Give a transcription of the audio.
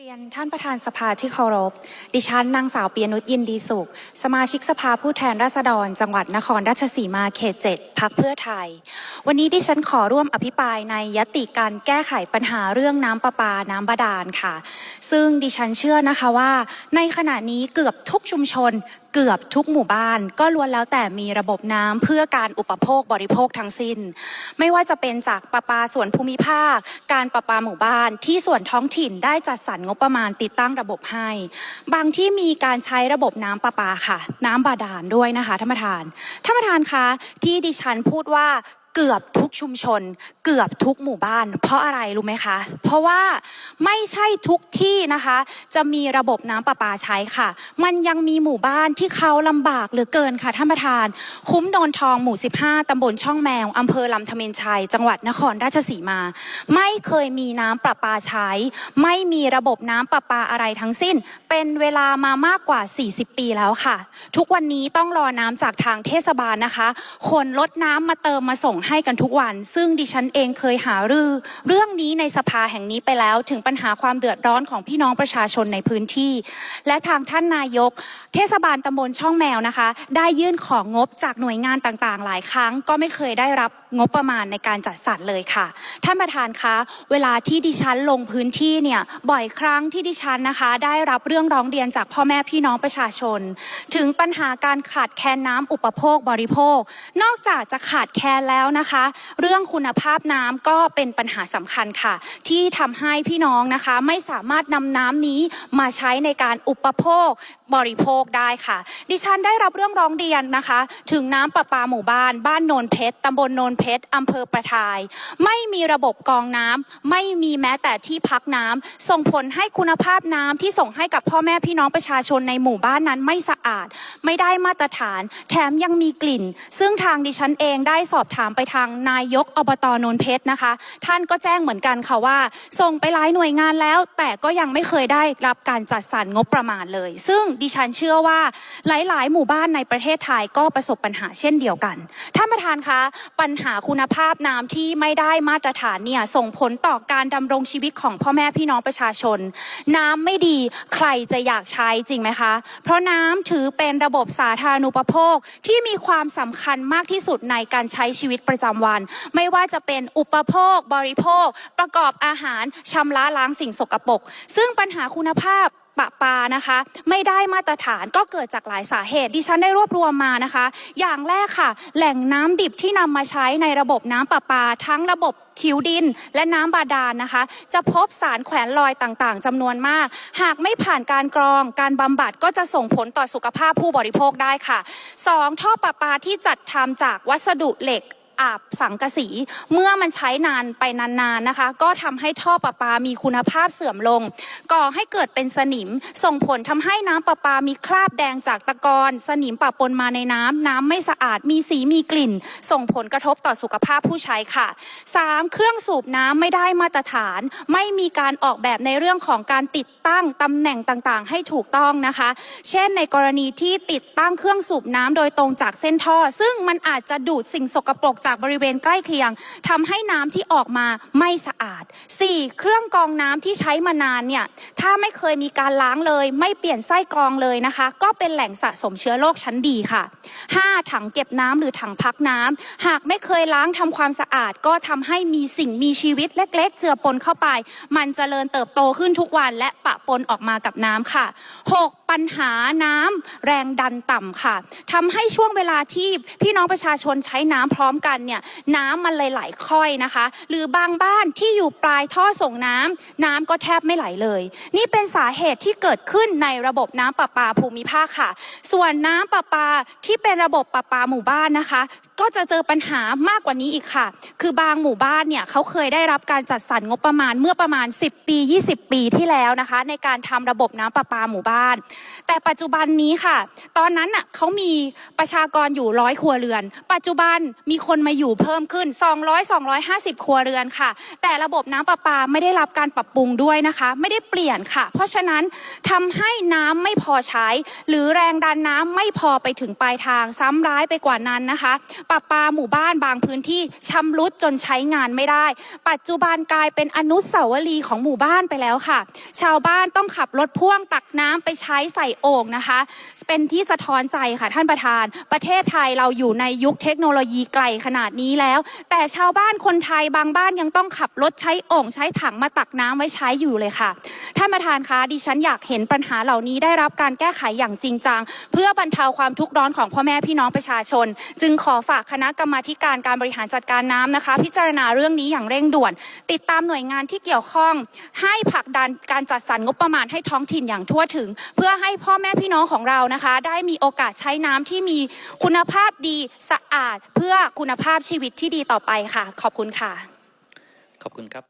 เรียนท่านประธานสภาที่เคารพ ดิฉันนางสาวเปียนุชยินดีสุข สมาชิกสภาผู้แทนราษฎร จังหวัดนครราชสีมาเขตเจ็ดพักเพื่อไทย วันนี้ดิฉันขอร่วมอภิปรายในยติการแก้ไขปัญหาเรื่องน้ำประปาน้ำบาดาลค่ะ ซึ่งดิฉันเชื่อนะคะว่า ในขณะนี้เกือบทุกชุมชน เกือบทุกหมู่บ้าน ก็ล้วนแล้วแต่มีระบบน้ำเพื่อการอุปโภคบริโภคทั้งสิ้น ไม่ว่าจะเป็นจากประปาส่วนภูมิภาค การประปาหมู่บ้านที่ส่วนท้องถิ่นได้จัดสรรงบประมาณติดตั้งระบบให้ บางที่มีการใช้ระบบน้ำประปาค่ะ น้ำบาดาลด้วยนะคะท่านประธานท่านประธานคะที่ดิฉันพูดว่า เกือบทุกชุมชน เกือบทุกหมู่บ้าน เพราะอะไรรู้ไหมคะ เพราะว่าไม่ใช่ทุกที่นะคะ จะมีระบบน้ำประปาใช้ค่ะ มันยังมีหมู่บ้านที่เขาลำบากเหลือเกินค่ะท่านประธาน คุ้มโนนทองหมู่ 15ตำบลช่องแมวอำเภอลำธเมนชัย จังหวัดนครราชสีมา ไม่เคยมีน้ำประปาใช้ ไม่มีระบบน้ำประปาอะไรทั้งสิ้น เป็นเวลามามากกว่า 40 ปีแล้วค่ะ ทุกวันนี้ต้องรอน้ำจากทางเทศบาลนะคะ คนลดน้ำมาเติมมาส่งให้กันทุกวัน ซึ่งดิฉันเองเคยหารือ เรื่องนี้ในสภาแห่งนี้ไปแล้วถึงปัญหาความเดือดร้อนของพี่น้องประชาชนในพื้นที่ และทางท่านนายก เทศบาลตำบลช่องแมวนะคะ ได้ยื่นของงบจากหน่วยงานต่างๆ หลายครั้ง ก็ไม่เคยได้รับงบประมาณในการจัดสรรเลยค่ะ ท่านประธานคะเวลาที่ดิฉันลงพื้นที่เนี่ยบ่อยครั้งที่ดิฉันนะคะ ได้รับเรื่องร้องเรียนจากพ่อแม่พี่น้องประชาชน ถึงปัญหาการขาดแคลนน้ำอุปโภคบริโภค นอกจากจะขาดแคลนแล้วนะคะ เรื่องคุณภาพน้ำก็เป็นปัญหาสำคัญค่ะ ที่ทำให้พี่น้องนะคะไม่สามารถนำน้ำนี้มาใช้ในการอุปโภคบริโภคได้ค่ะ ดิฉันได้รับเรื่องร้องเรียนนะคะ ถึงน้ำประปาหมู่บ้าน บ้านโนนเพชรตำบลโนนเพชรอำเภอประทาย ไม่มีระบบกองน้ำไม่มีแม้แต่ที่พักน้ำส่งผลให้คุณภาพน้ำที่ส่งให้กับพ่อแม่พี่น้องประชาชนในหมู่บ้านนั้นไม่สะอาด ไม่ได้มาตรฐาน แถมยังมีกลิ่น ซึ่งทางดิฉันเองได้สอบถามไปทางนายกอบตโนนเพชรนะคะ ท่านก็แจ้งเหมือนกันค่ะว่า ส่งไปหลายหน่วยงานแล้ว แต่ก็ยังไม่เคยได้รับการจัดสรรงบประมาณเลย ซึ่งดิฉันเชื่อว่าหลาย ๆ หมู่บ้านในประเทศไทยก็ประสบปัญหาเช่นเดียวกันท่านประธานคะปัญหาคุณภาพน้ำที่ไม่ได้มาตรฐานเนี่ยส่งผลต่อการดำรงชีวิตของพ่อแม่พี่น้องประชาชน น้ำไม่ดีใครจะอยากใช้จริงไหมคะ เพราะน้ำถือเป็นระบบสาธารณูปโภคที่มีความสำคัญมากที่สุดในการใช้ชีวิตประจำวัน ไม่ว่าจะเป็นอุปโภค บริโภค ประกอบอาหารชำระล้างสิ่งสกปรกซึ่งปัญหาคุณภาพปะปานะคะ ไม่ได้มาตรฐานก็เกิดจากหลายสาเหตุดิฉันได้รวบรวมมานะคะ อย่างแรกค่ะ แหล่งน้ำดิบที่นำมาใช้ในระบบน้ำประปา ทั้งระบบผิวดินและน้ำบาดาลนะคะ จะพบสารแขวนลอยต่างๆจำนวนมาก หากไม่ผ่านการกรอง การบำบัดก็จะส่งผลต่อสุขภาพผู้บริโภคได้ค่ะ 2. ท่อประปาที่จัดทำจากวัสดุเหล็ก อาบสังกะสี เมื่อมันใช้นานไปนานๆนะคะ ก็ทำให้ท่อประปามีคุณภาพเสื่อมลง ก่อให้เกิดเป็นสนิม ส่งผลทำให้น้ำประปามีคราบแดงจากตะกอนสนิมปะปนมาในน้ำน้ำไม่สะอาดมีสีมีกลิ่น ส่งผลกระทบต่อสุขภาพผู้ใช้ค่ะ 3. เครื่องสูบน้ำไม่ได้มาตรฐาน ไม่มีการออกแบบในเรื่องของการติดตั้งตำแหน่งต่างๆ ให้ถูกต้องนะคะ เช่น ในกรณีที่ติดตั้งเครื่องสูบน้ำโดยตรงจากเส้นท่อ ซึ่งมันอาจจะดูดสิ่งสกปรกจากบริเวณใกล้เคียงทำให้น้ำที่ออกมาไม่สะอาด 4. เครื่องกรองน้ำที่ใช้มานานเนี่ยถ้าไม่เคยมีการล้างเลย ไม่เปลี่ยนไส้กรองเลยนะคะ ก็เป็นแหล่งสะสมเชื้อโรคชั้นดีค่ะ 5. ถังเก็บน้ำหรือถังพักน้ำหากไม่เคยล้างทำความสะอาด ก็ทำให้มีสิ่งมีชีวิตเล็ก ๆ เจือปนเข้าไป มันจเจริญเติบโตขึ้นทุกวันและปะปนออกมากับน้ำค่ะ 6. ปัญหาน้ำแรงดันต่ำค่ะทำให้ช่วงเวลาที่พี่น้องประชาชนใช้น้ำพร้อมกันเนี่ยน้ำมันเลยไหลค่อยนะคะ หรือบางบ้านที่อยู่ปลายท่อส่งน้ำน้ำก็แทบไม่ไหลเลย นี่เป็นสาเหตุที่เกิดขึ้นในระบบน้ำประปาภูมิภาคค่ะ ส่วนน้ำประปาที่เป็นระบบประปาหมู่บ้านนะคะก็จะเจอปัญหามากกว่านี้อีกค่ะ คือบางหมู่บ้านเนี่ยเขาเคยได้รับการจัดสรรงบประมาณเมื่อประมาณ 10 ปี 20 ปีที่แล้วนะคะ ในการทำระบบน้ำประปาหมู่บ้าน แต่ปัจจุบันนี้ค่ะ ตอนนั้นน่ะเขามีประชากรอยู่ร้อยครัวเรือน ปัจจุบันมีคนมาอยู่เพิ่มขึ้น 200 250 ครัวเรือนค่ะ แต่ระบบน้ำประปาไม่ได้รับการปรับปรุงด้วยนะคะ ไม่ได้เปลี่ยนค่ะ เพราะฉะนั้นทำให้น้ำไม่พอใช้ หรือแรงดันน้ำไม่พอไปถึงปลายทางซ้ำร้ายไปกว่านั้นนะคะปะปาหมู่บ้านบางพื้นที่ชำรุดจนใช้งานไม่ได้ ปัจจุบันกลายเป็นอนุสาวรีย์ของหมู่บ้านไปแล้วค่ะ ชาวบ้านต้องขับรถพ่วงตักน้ำไปใช้ใส่โอ่งนะคะ เป็นที่สะท้อนใจค่ะท่านประธาน ประเทศไทยเราอยู่ในยุคเทคโนโลยีไกลขนาดนี้แล้ว แต่ชาวบ้านคนไทยบางบ้านยังต้องขับรถใช้โอ่งใช้ถังมาตักน้ำไว้ใช้อยู่เลยค่ะ ท่านประธานคะดิฉันอยากเห็นปัญหาเหล่านี้ได้รับการแก้ไขอย่างจริงจัง เพื่อบรรเทาความทุกข์ร้อนของพ่อแม่พี่น้องประชาชน จึงขอฝากคณะกรรมาการการบริหารจัดการน้ำนะคะ พิจารณาเรื่องนี้อย่างเร่งด่วน ติดตามหน่วยงานที่เกี่ยวข้อง ให้ผลักดันการจัดสรรงบประมาณให้ท้องถิ่นอย่างทั่วถึง เพื่อให้พ่อแม่พี่น้องของเรานะคะ ได้มีโอกาสใช้น้ำที่มีคุณภาพดีสะอาด เพื่อคุณภาพชีวิตที่ดีต่อไปค่ะ ขอบคุณค่ะ ขอบคุณครับ